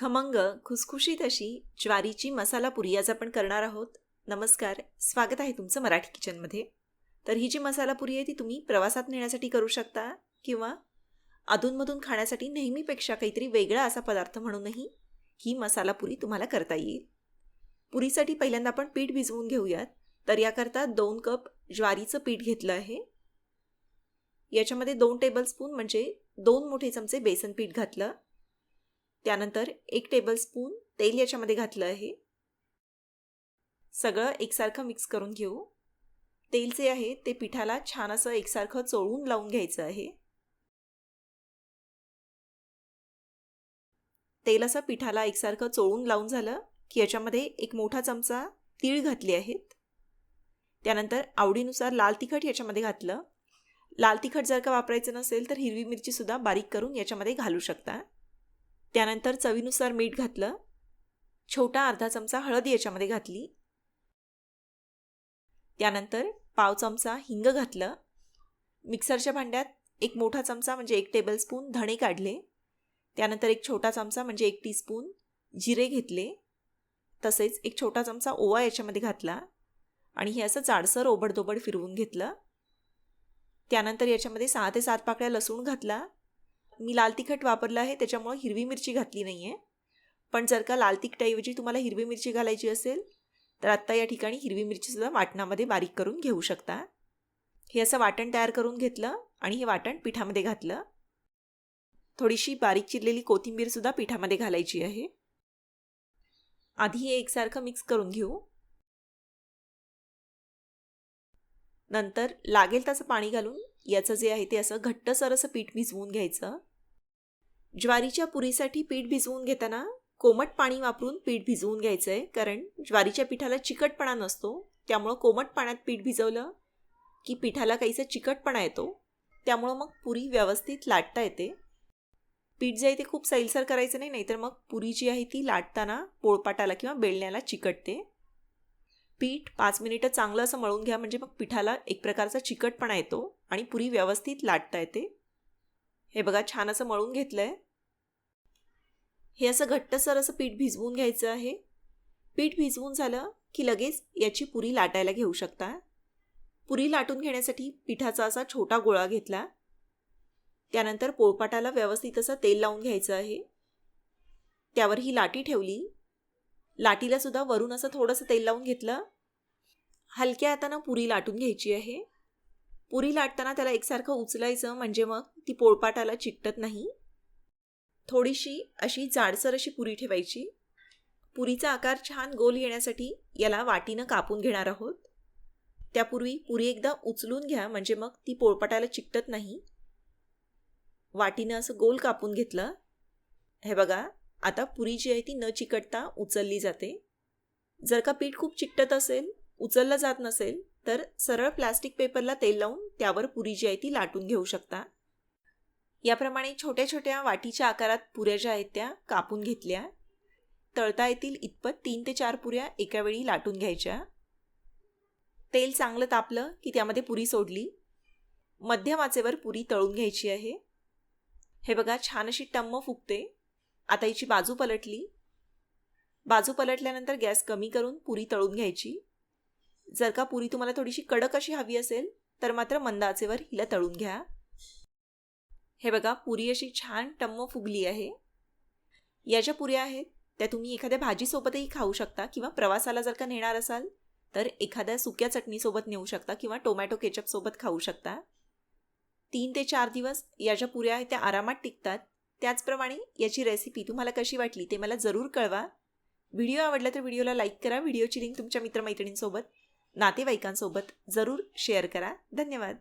खमंग खुसखुशीत अशी ज्वारीची मसाला पुरी आज आपण करणार आहोत. नमस्कार स्वागत आहे तुमचं मराठी किचनमध्ये. तर ही जी मसाला पुरी आहे ती तुम्ही प्रवासात नेण्यासाठी करू शकता किंवा अधूनमधून खाण्यासाठी नेहमीपेक्षा काहीतरी वेगळा असा पदार्थ म्हणूनही ही मसाला पुरी तुम्हाला करता येईल. पुरीसाठी पहिल्यांदा आपण पीठ भिजवून घेऊयात. तर याकरता दोन कप ज्वारीचं पीठ घेतलं आहे. याच्यामध्ये दोन टेबलस्पून म्हणजे दोन मोठे चमचे बेसन पीठ घातलं. त्यानंतर एक टेबलस्पून तेल याच्यामध्ये घातलं आहे. सगळं एकसारखं मिक्स करून घेऊ. तेल जे आहे ते पिठाला छान असं एकसारखं चोळून लावून घ्यायचं आहे. तेल असं पिठाला एकसारखं चोळून लावून झालं की याच्यामध्ये एक मोठा चमचा तीळ घातले आहेत. त्यानंतर आवडीनुसार लाल तिखट याच्यामध्ये घातलं. लाल तिखट जर का वापरायचं नसेल तर हिरवी मिरचीसुद्धा बारीक करून याच्यामध्ये घालू शकता. त्यानंतर चवीनुसार मीठ घातलं. छोटा अर्धा चमचा हळद याच्यामध्ये घातली. त्यानंतर पाव चमचा हिंग घातलं. मिक्सरच्या भांड्यात एक मोठा चमचा म्हणजे एक टेबलस्पून धणे काढले. त्यानंतर एक छोटा चमचा म्हणजे एक टीस्पून जिरे घेतले. तसेच एक छोटा चमचा ओवा याच्यामध्ये घातला. आणि हे असं जाडसर ओबडदोबड फिरवून घेतलं. त्यानंतर याच्यामध्ये सहा ते सात पाकळ्या लसूण घातला. मी लाल तिखट वापरलं आहे त्याच्यामुळं हिरवी मिरची घातली नाही आहे पण जर का लाल तिखटाऐवजी तुम्हाला हिरवी मिरची घालायची असेल तर आत्ता या ठिकाणी हिरवी मिरचीसुद्धा वाटणामध्ये बारीक करून घेऊ शकता. हे असं वाटण तयार करून घेतलं आणि हे वाटण पिठामध्ये घातलं. थोडीशी बारीक चिरलेली कोथिंबीरसुद्धा पिठामध्ये घालायची आहे. आधी हे एकसारखं मिक्स करून घेऊ. नंतर लागेल तसं पाणी घालून याचं जे आहे ते असं घट्टसर असं पीठ भिजवून घ्यायचं. ज्वारीच्या पुरीसाठी पीठ भिजवून घेताना कोमट पाणी वापरून पीठ भिजवून घ्यायचं आहे कारण ज्वारीच्या पिठाला चिकटपणा नसतो त्यामुळं कोमट पाण्यात पीठ भिजवलं की पिठाला काहीसा चिकटपणा येतो त्यामुळं मग पुरी व्यवस्थित लाटता येते. पीठ जे आहे ते खूप सैलसर करायचं नाही नाहीतर मग पुरी जी आहे ती लाटताना पोळपाटाला किंवा बेलण्याला चिकटते. पीठ पाच मिनिटं चांगलं असं मळून घ्या म्हणजे मग पिठाला एक प्रकारचा चिकटपणा येतो आणि पुरी व्यवस्थित लाटता येते. हे बघा छान असं मळून घेतलं आहे हे असं घट्टसर असं पीठ भिजवून घ्यायचं आहे. पीठ भिजवून झालं की लगेच याची पुरी लाटायला घेऊ शकता. पुरी लाटून घेण्यासाठी पिठाचा असा छोटा गोळा घेतला. त्यानंतर पोळपाटाला व्यवस्थित असं तेल लावून घ्यायचं आहे. त्यावर ही लाटी ठेवली. लाटीला सुद्धा वरून असं थोडंसं तेल लावून घेतलं. हलक्या हातानं पुरी लाटून घ्यायची आहे. पुरी लाटताना त्याला एकसारखं उचलायचं म्हणजे मग ती पोळपाटाला चिकटत नाही. थोडीशी अशी जाडसर अशी पुरी ठेवायची. पुरीचा आकार छान गोल येण्यासाठी याला वाटीनं कापून घेणार आहोत. त्यापूर्वी पुरी एकदा उचलून घ्या म्हणजे मग ती पोळपाटाला चिकटत नाही. वाटीनं असं गोल कापून घेतलं. हे बघा आता पुरी जी आहे ती न चिकटता उचलली जाते. जर का पीठ खूप चिकटत असेल उचललं जात नसेल तर सरळ प्लास्टिक पेपरला तेल लावून त्यावर पुरी जी आहे ती लाटून घेऊ शकता. याप्रमाणे छोट्या छोट्या वाटीच्या आकारात पुऱ्या ज्या आहेत त्या कापून घेतल्या. तळता येतील इतपत तीन ते चार पुऱ्या एका वेळी लाटून घ्यायच्या. तेल चांगलं तापलं की त्यामध्ये पुरी सोडली. मध्यम आचेवर पुरी तळून घ्यायची आहे. हे बघा छान अशी टम्म फुगते. आता हिची बाजू पलटली. बाजू पलटल्यानंतर गॅस कमी करून पुरी तळून घ्यायची. जर का पुरी तुम्हाला थोडीशी कडक अशी हवी असेल तर मात्र मंद आचेवर हिला तळून घ्या. हे बघा पुरी अशी छान टम्म फुगली आहे. या ज्या पुऱ्या आहेत त्या तुम्ही एखाद्या भाजीसोबतही खाऊ शकता किंवा प्रवासाला जर का नेणार असाल तर एखाद्या सुक्या चटणीसोबत नेऊ शकता किंवा टोमॅटो केचपसोबत खाऊ शकता. तीन ते चार दिवस या ज्या पुऱ्या आहेत त्या आरामात टिकतात. त्याचप्रमाणे याची रेसिपी तुम्हाला कशी वाटली ते मला जरूर कळवा. व्हिडिओ आवडला तर व्हिडिओला लाईक करा. व्हिडिओची लिंक तुमच्या मित्रमैत्रिणींसोबत नातेवाईकांसोबत जरूर शेअर करा. धन्यवाद.